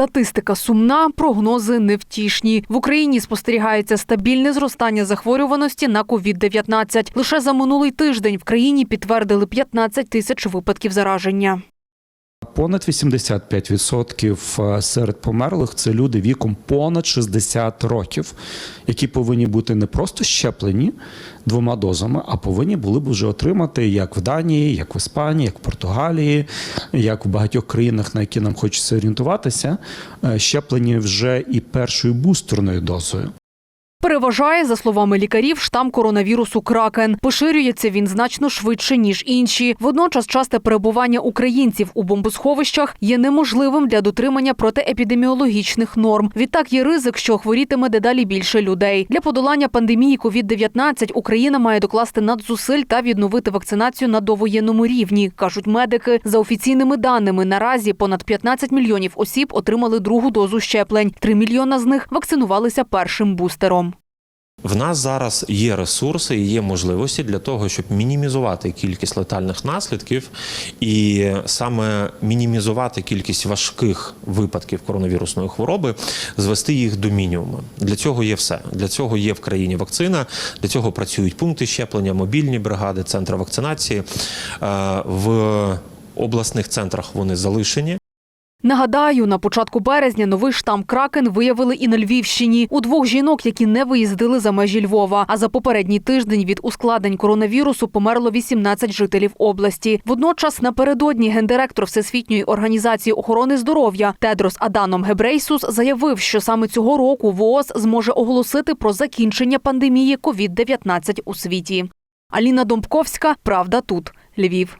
Статистика сумна, прогнози невтішні. В Україні спостерігається стабільне зростання захворюваності на COVID-19. Лише за минулий тиждень в країні підтвердили 15 тисяч випадків зараження. Понад 85% серед померлих це люди віком понад 60 років, які повинні бути не просто щеплені двома дозами, а повинні були б вже отримати як в Данії, як в Іспанії, як в Португалії, як в багатьох країнах, на які нам хочеться орієнтуватися, е, щеплені вже і першою бустерною дозою. Переважає, за словами лікарів, штам коронавірусу Кракен. Поширюється він значно швидше ніж інші. Водночас, часте перебування українців у бомбосховищах є неможливим для дотримання протиепідеміологічних норм. Відтак є ризик, що хворітиме дедалі більше людей. Для подолання пандемії COVID-19 Україна має докласти надзусиль та відновити вакцинацію на довоєнному рівні, кажуть медики. За офіційними даними, наразі понад 15 мільйонів осіб отримали другу дозу щеплень. 3 мільйона з них вакцинувалися першим бустером. В нас зараз є ресурси і є можливості для того, щоб мінімізувати кількість летальних наслідків і саме мінімізувати кількість важких випадків коронавірусної хвороби, звести їх до мінімуму. Для цього є все. Для цього є в країні вакцина, для цього працюють пункти щеплення, мобільні бригади, центри вакцинації. Е, В обласних центрах вони залишені. Нагадаю, на початку березня новий штам Кракен виявили і на Львівщині у двох жінок, які не виїздили за межі Львова. А за попередній тиждень від ускладнень коронавірусу померло 18 жителів області. Водночас напередодні гендиректор Всесвітньої організації охорони здоров'я Тедрос Аданом Гебрейсус заявив, що саме цього року ВООЗ зможе оголосити про закінчення пандемії COVID-19 у світі. Аліна Домбковська, правда, тут Львів.